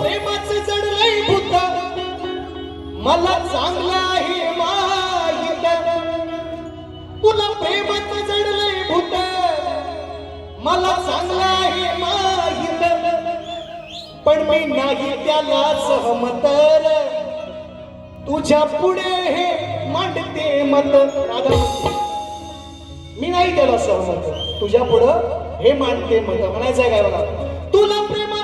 प्रेमाचं जडलंय भूत. मला चांगलं आहे माहीत. तुला प्रेमाचं जडलंय भूत. मला चांगलं आहे माहीत. पण मी नाही त्याला सहमत. तुझ्या पुढे हे मांडते मत. राधा मी नाही त्याला सहमत. तुझ्या पुढं हे मांडते मत. म्हणायचं काय मला तुला प्रेमाचं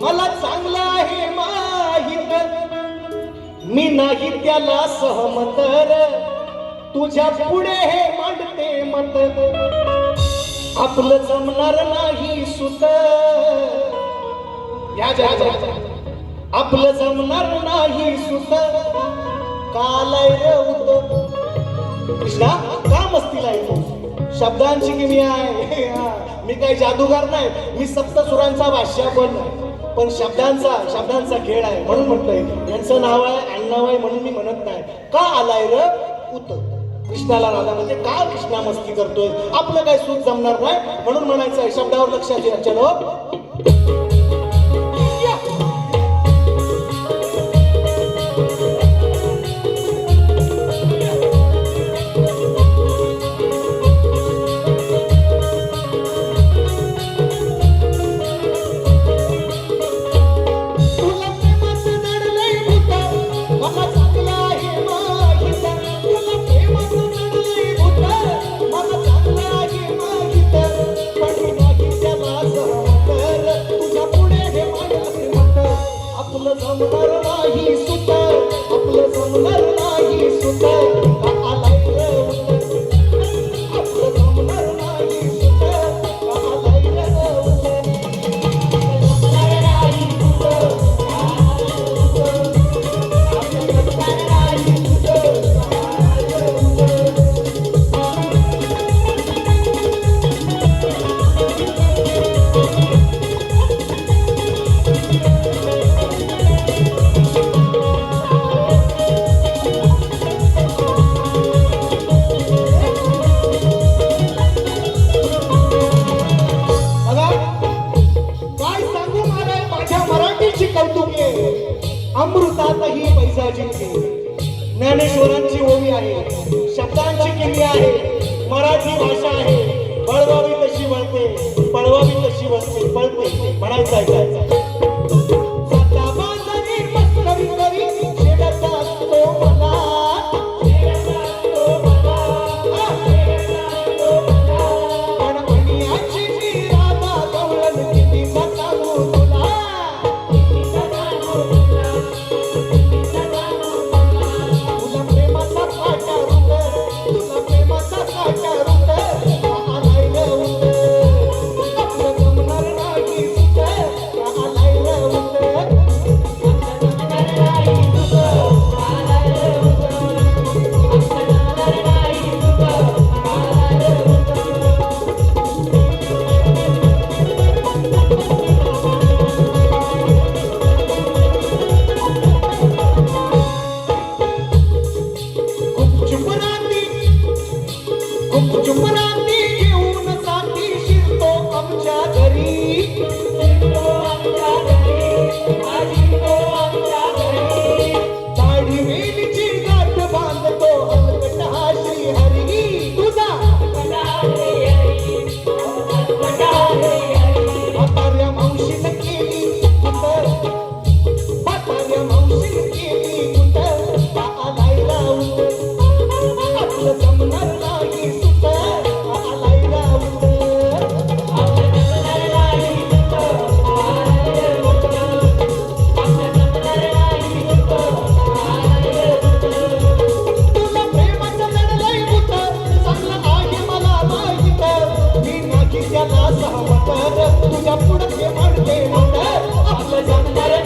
मला चांगलं आहे माहीत. मी नाही त्याला सहमत तुझ्या पुढे हे मांडते मत. आपलं जमणार नाही सुत. आपलं जमणार नाही सुत. कालाय रे उत. कृष्णा का मस्तीला येतो शब्दांची किमी आहे. मी काही जादूगार नाही. मी सप्तसुरांचा भाष्या पण नाही पण शब्दांचा शब्दांचा खेळ आहे म्हणून म्हटलंय. यांचं नाव आहे अण्णाव आहे म्हणून मी म्हणत नाही. का आलाय र? उत. कृष्णाला राधा म्हणजे का कृष्णा मस्ती करतोय? आपलं काय सूत जमणार नाही? म्हणून म्हणायचं आहे शब्दावर लक्षात द्या चलो. सुंदर नाही सुंदर आपलं सुंदर नाही सुंदर ज्ञानेश्वरांची ओवी आहे शब्दांची किल्ली आहे मराठी भाषा आहे. बळवावी तशी वळते पळवावी तशी वळते पळते म्हणायचं शिरतो घरी. ಕೊಡುಗೆ ಮಾಡುವೆ ನೋಡ ಅಲ್ಲ ಜನರ